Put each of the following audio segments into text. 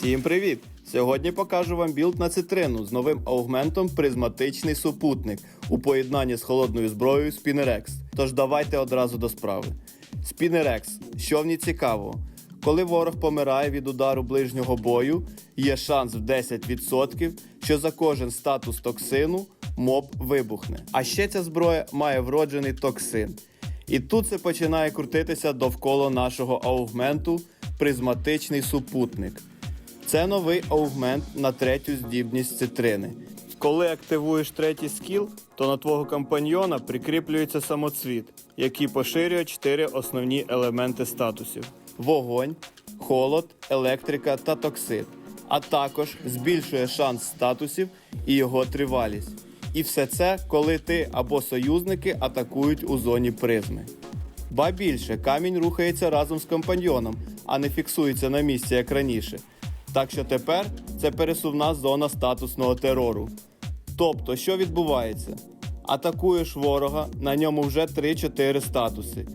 Всім привіт! Сьогодні покажу вам білд на цитрину з новим аугментом призматичний супутник у поєднанні з холодною зброєю Spinerex. Тож давайте одразу до справи. Spinerex, що в ній цікавого? Коли ворог помирає від удару ближнього бою, є шанс в 10%, що за кожен статус токсину моб вибухне. А ще ця зброя має вроджений токсин. І тут це починає крутитися довкола нашого аугменту призматичний супутник. Це новий аугмент на третю здібність цитрини. Коли активуєш третій скіл, то на твого компаньйона прикріплюється самоцвіт, який поширює чотири основні елементи статусів: вогонь, холод, електрика та токсид. А також збільшує шанс статусів і його тривалість. І все це, коли ти або союзники атакують у зоні призми. Ба більше, камінь рухається разом з компаньйоном, а не фіксується на місці, як раніше. Так що тепер це пересувна зона статусного терору. Тобто, що відбувається? Атакуєш ворога, на ньому вже 3-4 статуси.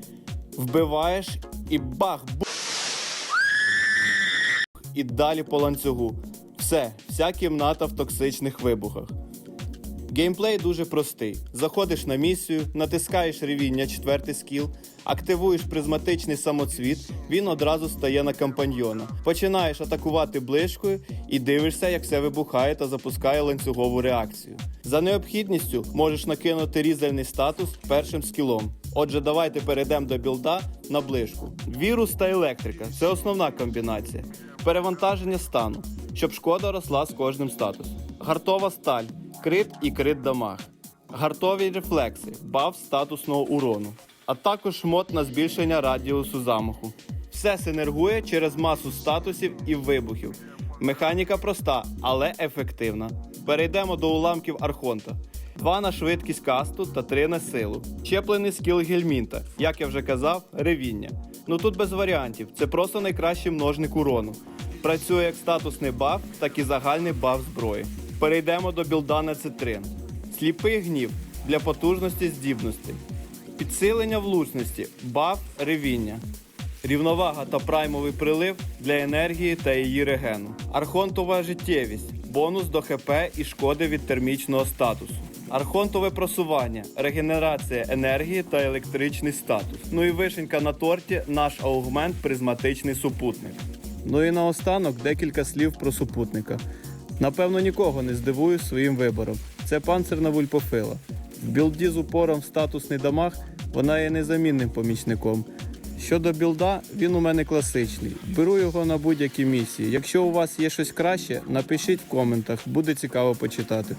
Вбиваєш і бах! бу- І далі по ланцюгу. Все, вся кімната в токсичних вибухах. Геймплей дуже простий. Заходиш на місію, натискаєш ревіння четвертий скіл, активуєш призматичний самоцвіт, він одразу стає на компаньйона. Починаєш атакувати ближкою і дивишся, як все вибухає та запускає ланцюгову реакцію. За необхідністю можеш накинути різальний статус першим скілом. Отже, давайте перейдемо до білда на ближку. Вірус та електрика це основна комбінація. Перевантаження стану, щоб шкода росла з кожним статусом. Гартова сталь, крит і крит дамаг. Гартові рефлекси, баф статусного урону, а також мод на збільшення радіусу замаху. Все синергує через масу статусів і вибухів. Механіка проста, але ефективна. Перейдемо до уламків Архонта. Два на швидкість касту та три на силу. Щеплений скіл Гельмінта, як я вже казав, ревіння. Ну тут без варіантів, це просто найкращий множник урону. Працює як статусний баф, так і загальний баф зброї. Перейдемо до білда на цитрин. Сліпий гнів для потужності здібностей. Підсилення влучності, баф ревіння. Рівновага та праймовий прилив для енергії та її регену. Архонтова життєвість, бонус до ХП і шкоди від термічного статусу. Архонтове просування, регенерація енергії та електричний статус. Ну і вишенька на торті наш аугмент призматичний супутник. Ну і наостанок декілька слів про супутника. Напевно, нікого не здивую своїм вибором. Це панцирна вульпофила. В білді з упором в статусний дамаг вона є незамінним помічником. Щодо білда, він у мене класичний. Беру його на будь-які місії. Якщо у вас є щось краще, напишіть в коментах, буде цікаво почитати.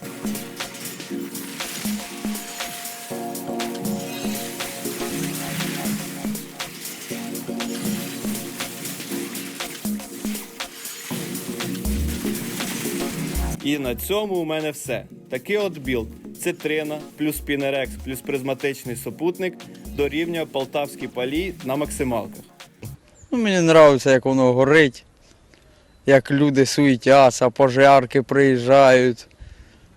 І на цьому у мене все. Такий от білд. Цитрина, плюс Спінерекс, плюс призматичний супутник дорівнює Полтавській палій на максималках. Ну, мені подобається, як воно горить, як люди суетяться, пожарки приїжджають.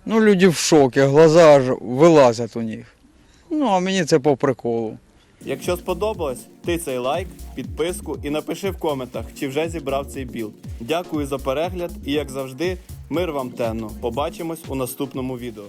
Ну, люди в шокі, глаза аж вилазять у них. Ну, а мені це по приколу. Якщо сподобалось, тицяй лайк, підписку і напиши в коментах, чи вже зібрав цей білд. Дякую за перегляд і як завжди, мир вам тенно. Побачимось у наступному відео.